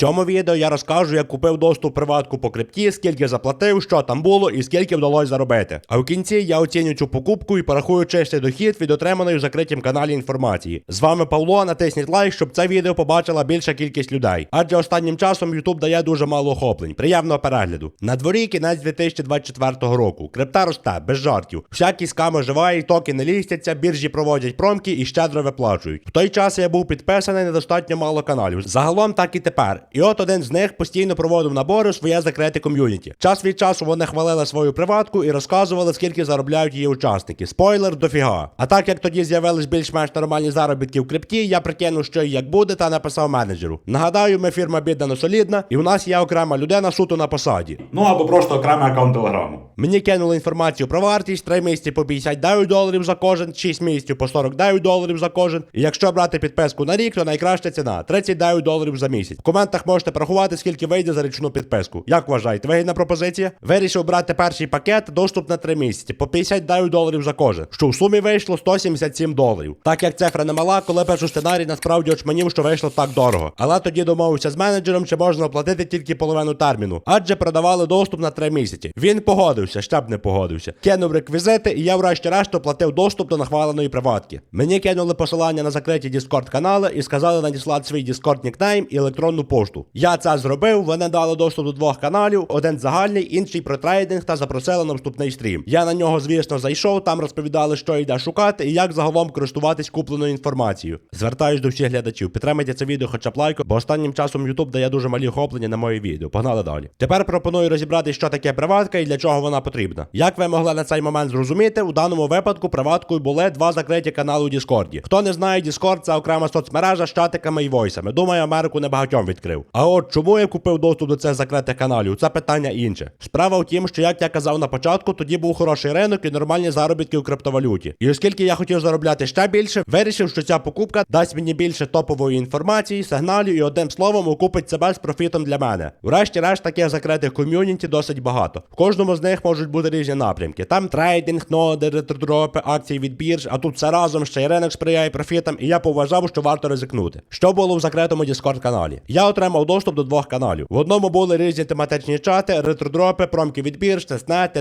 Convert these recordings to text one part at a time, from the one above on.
цьому відео я розкажу, як купив доступ приватку по крипті, скільки заплатив, що там було і скільки вдалося заробити. А в кінці я оціню цю покупку і порахую чистий дохід від отриманої в закритім каналі інформації. З вами Павло. Натисніть лайк, щоб це відео побачила більша кількість людей. Адже останнім часом YouTube дає дуже мало охоплень. Приємного перегляду. На дворі кінець 2024 року. Крипта росте, без жартів. Всякі сками живають, токи не лістяться, біржі проводять промки і щедро виплачують. В той час я був підписаний на достатньо мало каналів. Загалом так і тепер. І от один з них постійно проводив набори у своє закрите ком'юніті. Час від часу вони хвалили свою приватку і розказували, скільки заробляють її учасники. Спойлер дофіга. А так як тоді з'явились більш-менш нормальні заробітки в крипті, я прикинув, що і як буде, та написав менеджеру. Нагадаю, ми фірма біддано солідна, і у нас є окрема людина суто на посаді. Ну або просто окремий аккаунт телеграму. Мені кинули інформацію про вартість, 3 місяці по 59 доларів за кожен, 6 місяців по 49 доларів за кожен. І якщо брати підписку на рік, то найкраща ціна 39 доларів за місяць. В коментах можете порахувати, скільки вийде за річну підписку. Як вважаєте, вигідна пропозиція? Вирішив брати перший пакет, доступ на 3 місяці, по 59 доларів за кожен. Що в сумі вийшло 177 доларів. Так як цифра не мала, коли пишу сценарій, насправді очманів, що вийшло так дорого. Але тоді домовився з менеджером, чи можна оплатити тільки половину терміну, адже продавали доступ на 3 місяці. Він погодився, ще б не погодився. Кинув реквізити, і я врешті-решт оплатив доступ до нахваленої приватки. Мені кинули посилання на закриті Discord канали і сказали надіслати свій Discord нікнейм і електронну пошту. Я це зробив. Вони дали доступ до двох каналів: один загальний, інший про трейдинг та запросили на вступний стрім. Я на нього, звісно, зайшов. Там розповідали, що йде шукати і як загалом користуватись купленою інформацією. Звертаюсь до всіх глядачів. Підтримайте це відео хоча б лайком, бо останнім часом YouTube дає дуже малі охоплення на мої відео. Погнали далі. Тепер пропоную розібрати, що таке приватка і для чого вона потрібна. Як ви могли на цей момент зрозуміти, у даному випадку приваткою були два закриті канали у Діскорді. Хто не знає, Discord це окрема соцмережа з чатиками і войсами. Думаю, Америку небагатьом відкрив. А от чому я купив доступ до цих закритих каналів? Це питання інше. Справа в тім, що як я казав на початку, тоді був хороший ринок і нормальні заробітки у криптовалюті. І оскільки я хотів заробляти ще більше, вирішив, що ця покупка дасть мені більше топової інформації, сигналів і одним словом окупить себе з профітом для мене. Врешті-решт таких закритих ком'юніті досить багато. В кожному з них можуть бути різні напрямки. Там трейдинг, ноди, ретродропи, акції від бірж, а тут все разом ще й ринок сприяє профітам, і я поважав, що варто ризикнути. Що було в закритому Discord каналі? Я отримав доступ до двох каналів. В одному були різні тематичні чати, ретродропи, промки від бірж,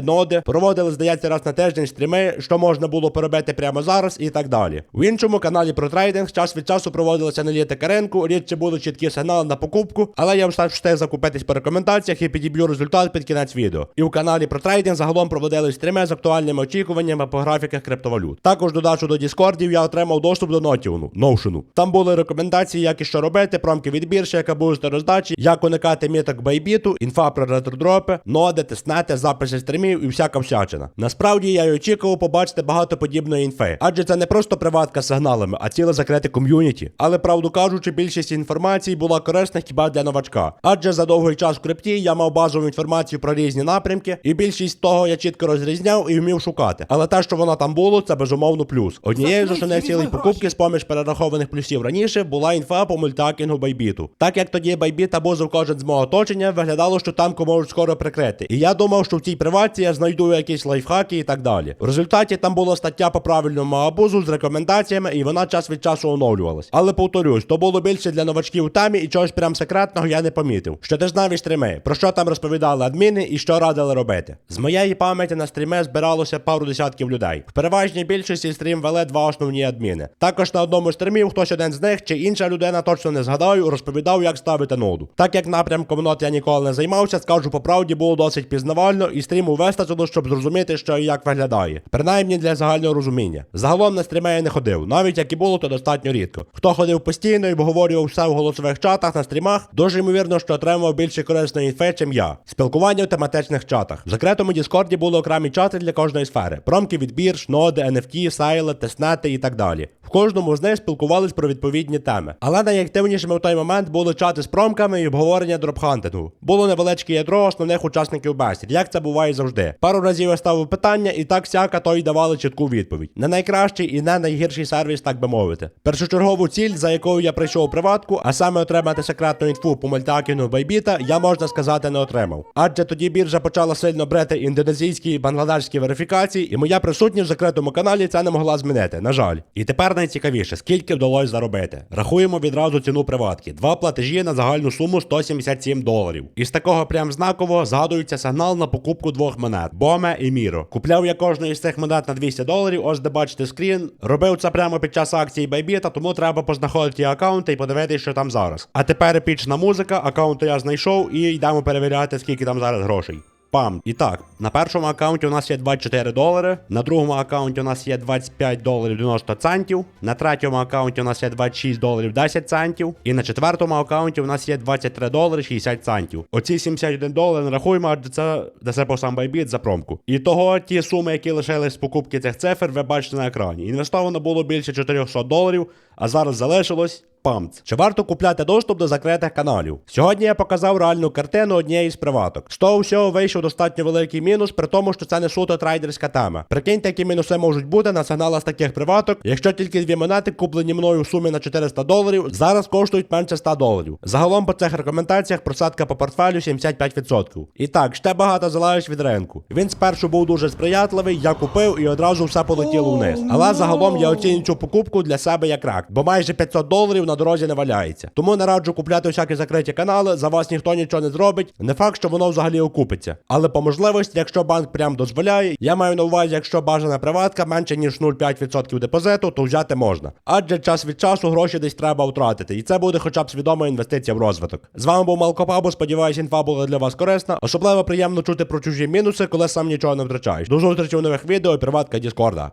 ноди. Проводили, здається, раз на тиждень стріми, що можна було поробити прямо зараз і так далі. В іншому каналі про трейдинг час від часу проводилася аналітика ринку, рідше були чіткі сигнали на покупку, але я все ж встиг закупитись по рекомендаціях і підіб'ю результат під кінець відео. І в каналі про трейдинг загалом проводили стріми з актуальними очікуваннями по графіках криптовалют. Також додачу до Діскордів я отримав доступ до Нотіону, Notion. Там були рекомендації, як і що робити, промки від яка буде роздачі, як уникати міток байбіту, інфа про ретродропи, ноди, тестнети, записи стрімів і всяка всячина. Насправді я й очікував побачити багато подібної інфи, адже це не просто приватка з сигналами, а ціле закрите ком'юніті. Але правду кажучи, більшість інформації була корисна хіба для новачка. Адже за довгий час в крипті я мав базову інформацію про різні напрямки, і більшість того я чітко розрізняв і вмів шукати. Але те, що воно там було, це безумовно плюс. Однією з основних цілей покупки з поміж перерахованих плюсів раніше була інфа по мультакінгу байбіту. Так як тоді байбіт абузив кожен з мого оточення, виглядало, що танку можуть скоро прикрити. І я думав, що в цій приватці я знайду якісь лайфхаки і так далі. В результаті там була стаття по правильному абузу з рекомендаціями, і вона час від часу оновлювалась. Але повторюсь, то було більше для новачків у темі, і чогось прям секретного я не помітив. Що ти Щотижневі стріми, про що там розповідали адміни і що радили робити. З моєї пам'яті на стріми збиралося пару десятків людей. В переважній більшості стрім вели два основні адміни. Також на одному з стрімів хтось один з них чи інша людина, точно не згадаю, розповідав, як ставити ноду. Так як напрямком нот я ніколи не займався, скажу по правді, було досить пізнавально, і стріму вистачило, щоб зрозуміти, що і як виглядає. Принаймні для загального розуміння. Загалом на стріми я не ходив, навіть як і було, то достатньо рідко. Хто ходив постійно і обговорював все в голосових чатах на стрімах, дуже ймовірно, що отримав більше корисної інфи, чим я. Спілкування в тематичних чатах. В закритому Діскорді були окремі чати для кожної сфери: промки від бірж, ноди, NFT, сайли, тестнети і так далі. В кожному з них спілкувались про відповідні теми. Але найактивнішими в той момент були чати з промками і обговорення дропхантингу. Було невеличке ядро основних учасників бесід, як це буває завжди. Пару разів я ставив питання, і так всяка то й давали чітку відповідь. Не найкращий і не найгірший сервіс, так би мовити. Першочергову ціль, за якою я прийшов у приватку, а саме отримати секретну інфу по мультакінгу байбіта, я можна сказати не отримав. Адже тоді біржа почала сильно брати індонезійські і бангладешські верифікації, і моя присутність в закритому каналі це не могла змінити. На жаль. І тепер найцікавіше, скільки вдалося заробити. Рахуємо відразу ціну приватки. Два платежі на загальну суму 177 доларів. Із такого прям знакового згадується сигнал на покупку двох монет Боме і Міро. Купляв я кожну із цих монет на 200 доларів, ось де бачите скрін. Робив це прямо під час акції Байбіта, тому треба познаходити аккаунти і подивитися, що там зараз. А тепер епічна музика, аккаунт я знайшов і йдемо перевіряти, скільки там зараз грошей. Пам. І так, на першому аккаунті у нас є 24 долари, на другому аккаунті у нас є 25 доларів 90 центів, на третьому аккаунті у нас є 26 доларів 10 центів, і на четвертому аккаунті у нас є 23 долари 60 центів. Оці 71 долар рахуємо, адже це десе по сам Bybit за промку. І того ті суми, які лишились з покупки цих цифр, ви бачите на екрані. Інвестовано було більше 400 доларів, а зараз залишилось. Памц. Чи варто купляти доступ до закритих каналів? Сьогодні я показав реальну картину однієї з приваток. З того всього вийшов достатньо великий мінус, при тому, що це не суто трейдерська тема. Прикиньте, які мінуси можуть бути на сигналах з таких приваток, якщо тільки дві монети, куплені мною в сумі на 400 доларів, зараз коштують менше 100 доларів. Загалом по цих рекомендаціях просадка по портфелю 75%. І так, ще багато залежить від ринку. Він спершу був дуже сприятливий, я купив і одразу все полетіло вниз. Але загалом я оцінюю цю покупку для себе як рак, бо майже 500 доларів на дорозі не валяється. Тому не раджу купляти всякі закриті канали, за вас ніхто нічого не зробить. Не факт, що воно взагалі окупиться. Але по можливості, якщо банк прям дозволяє, я маю на увазі, якщо бажана приватка менше ніж 0,5% депозиту, то взяти можна. Адже час від часу гроші десь треба втратити, і це буде хоча б свідома інвестиція в розвиток. З вами був Малкопабо, сподіваюсь, інфа була для вас корисна. Особливо приємно чути про чужі мінуси, коли сам нічого не втрачаєш. До зустрічі в нових відео і приватка Діскорда.